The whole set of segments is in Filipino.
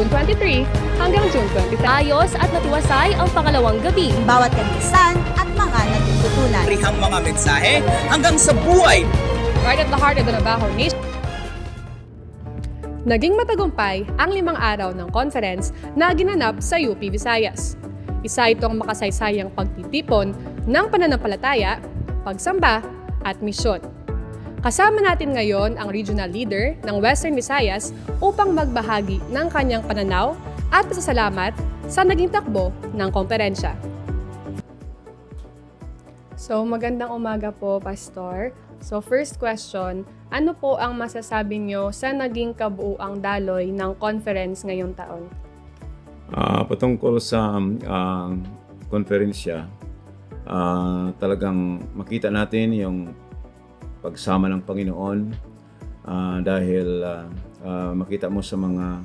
June 23 hanggang June 27. Ayos at matiwasay ang pangalawang gabi. bawat kanisan at mga natututunan. Rihang mga mensahe hanggang sa buhay Right at the heart of the Navajo Nation. Naging matagumpay ang limang araw ng conference na ginanap sa UP Visayas. Isa itong makasaysayang pagtitipon ng pananampalataya, pagsamba at misyon. Kasama natin ngayon ang regional leader ng Western Visayas upang magbahagi ng kanyang pananaw at pasasalamat sa naging takbo ng komperensya. So, magandang umaga po, Pastor. So, first question, ano po ang masasabi nyo sa naging kabuuang daloy ng conference ngayong taon? Ah, patungkol sa ah, konferensya, ah, talagang makita natin yung pagsama ng Panginoon ah, dahil ah, ah, makita mo sa mga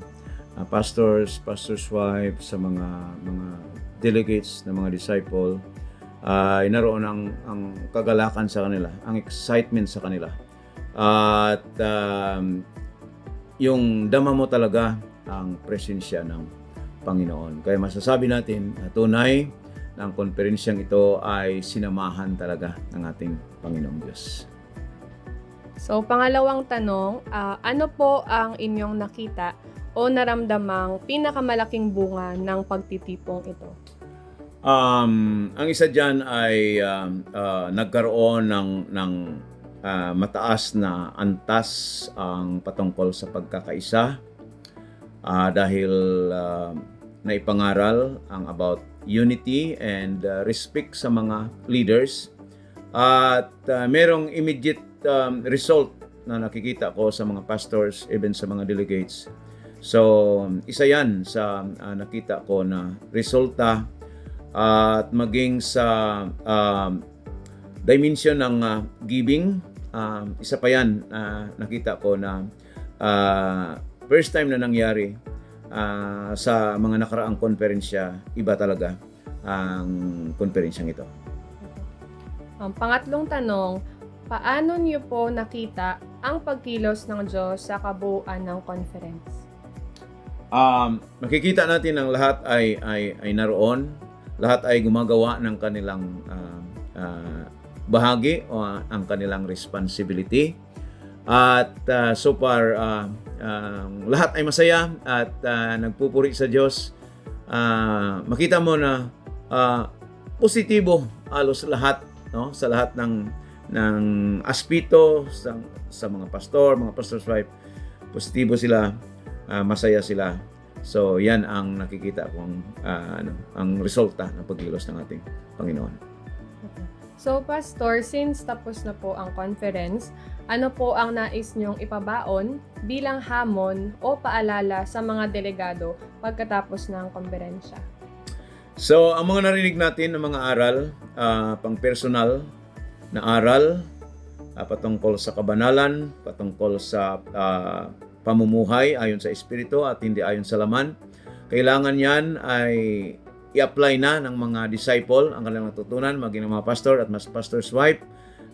ah, pastors, pastors' wives, sa mga mga delegates ng mga disciple, ay naroon ang, ang kagalakan sa kanila, ang excitement sa kanila. At um, yung dama mo talaga ang presensya ng Panginoon. Kaya masasabi natin na tunay na ang konferensyang ito ay sinamahan talaga ng ating Panginoong Diyos. So, pangalawang tanong, ah, ano po ang inyong nakita o naramdamang pinakamalaking bunga ng pagtitipong ito? Um, ang isa diyan ay um, ah, nagkaroon ng ng ah, mataas na antas ang patungkol sa pagkakaisa Ah, dahil ah, naipangaral ang about unity and ah, respect sa mga leaders at ah, merong immediate um, result na nakikita ko sa mga pastors even sa mga delegates. So isa yan sa ah, nakita ko na resulta at maging sa um, dimension ng ah, giving. Um, isa pa yan ah, nakita ko na ah, first time na nangyari ah, sa mga nakaraang konferensya iba talaga ang konferensyang ito. Ang pangatlong tanong, paano niyo po nakita ang pagkilos ng Diyos sa kabuuan ng conference? um, makikita natin ang lahat ay ay ay naroon. Lahat ay gumagawa ng kanilang ah, ah, bahagi o ah, ang kanilang responsibility. At ah, so far ah, ang lahat ay masaya at ah, nagpupuri sa Diyos. Ah, makita mo na ah, positibo halos lahat no sa lahat ng ng aspito sa, sa mga pastor mga pastor's wife positibo sila ah, masaya sila. So, yan ang nakikita kong ah, ano, ang resulta ng pagkilos ng ating Panginoon. So, Pastor, since tapos na po ang conference, ano po ang nais niyong ipabaon bilang hamon o paalala sa mga delegado pagkatapos ng konferensya? So, ang mga narinig natin ng mga aral, ah, pang personal na aral, ah, patungkol sa kabanalan, patungkol sa ah, pamumuhay ayon sa Espiritu at hindi ayon sa laman, kailangan yan ay i-apply na ng mga disciple ang kanilang natutunan, maging ng mga pastor at mas pastor's wife.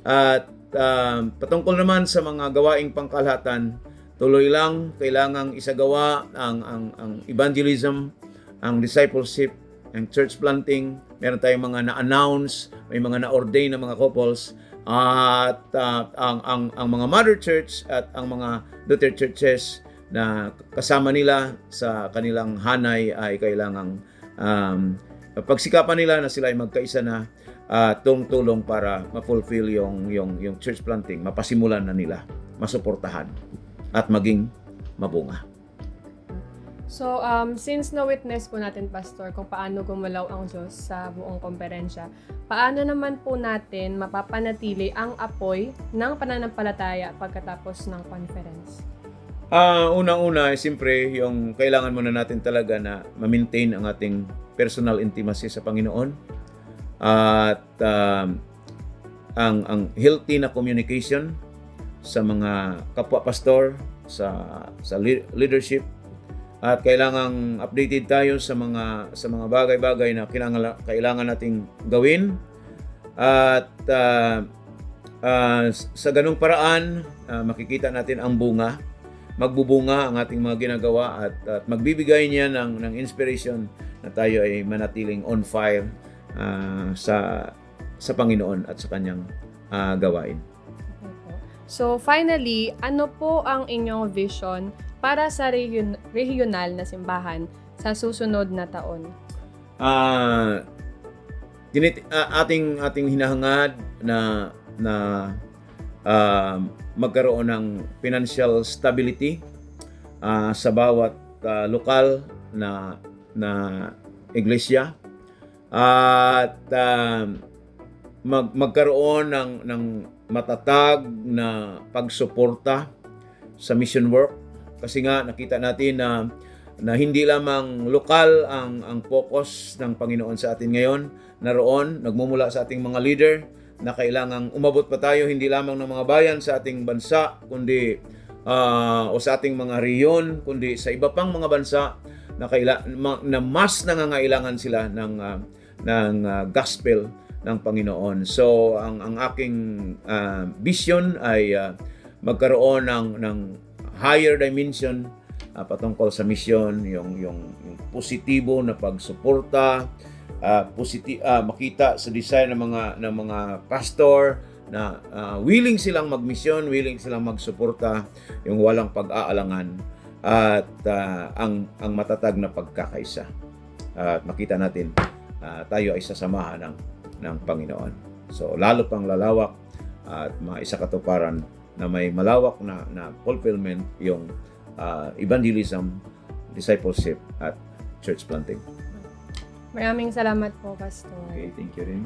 At ah, patungkol naman sa mga gawaing pangkalahatan, tuloy lang kailangang isagawa ang ang ang evangelism, ang discipleship, ang church planting. Meron tayong mga na-announce, may mga na-ordain na mga couples at ah, ang ang ang mga mother church at ang mga daughter churches na kasama nila sa kanilang hanay ay kailangang um, pagsikapan nila na sila ay magkaisa na at tulong-tulong para ma-fulfill yung, yung, yung church planting, mapasimulan na nila, masuportahan at maging mabunga. So, um, since na-witness po natin, Pastor, kung paano gumalaw ang Diyos sa buong komperensya, paano naman po natin mapapanatili ang apoy ng pananampalataya pagkatapos ng conference? Ah, unang-una, siyempre, yung kailangan muna natin talaga na ma-maintain ang ating personal intimacy sa Panginoon. At um, ang ang healthy na communication sa mga kapwa pastor, sa sa le- leadership at kailangang updated tayo sa mga sa mga bagay-bagay na kailangan kailangan nating gawin at ah, ah, sa ganung paraan ah, makikita natin ang bunga magbubunga ang ating mga ginagawa at, at magbibigay niya ng, ng inspiration na tayo ay manatiling on fire ah, sa sa Panginoon at sa kanyang ah, gawain. So finally, ano po ang inyong vision para sa region- regional na simbahan sa susunod na taon? Ah, ah, ating ating hinahangad na na ah, magkaroon ng financial stability ah, sa bawat ah, lokal na na iglesia at ah, mag magkaroon ng ng matatag na pagsuporta sa mission work. Kasi nga nakita natin na na hindi lamang lokal ang ang focus ng Panginoon sa atin ngayon. Naroon nagmumula sa ating mga leader na kailangang umabot pa tayo hindi lamang ng mga bayan sa ating bansa kundi ah, o sa ating mga rehiyon kundi sa iba pang mga bansa na kaila, na mas nangangailangan sila ng ah, ng ah, gospel ng Panginoon. So ang ang aking ah, vision ay ah, magkaroon ng ng higher dimension ah, patungkol sa mission, yung yung, yung positibo na pagsuporta, ah, positi ah, makita sa design ng mga ng mga pastor na ah, willing silang magmisyon, willing silang magsuporta, yung walang pag-aalangan at ah, ang ang matatag na pagkakaisa. At makita natin ah, tayo ay sasamahan ng ng Panginoon. So lalo pang lalawak at maisa katuparan na may malawak na na fulfillment yung ah, evangelism, discipleship at church planting. Maraming salamat po, Pastor. Okay, thank you rin.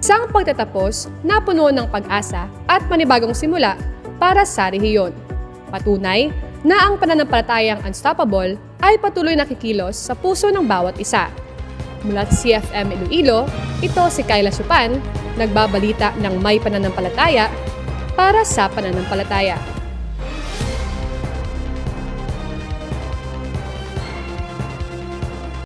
Isang pagtatapos na puno ng pag-asa at panibagong simula para sa rehiyon. Patunay na ang pananampalatayang unstoppable ay patuloy nakikilos sa puso ng bawat isa. Mula sa CFM Iloilo, ito si Kyla Supan, nagbabalita ng may pananampalataya para sa pananampalataya.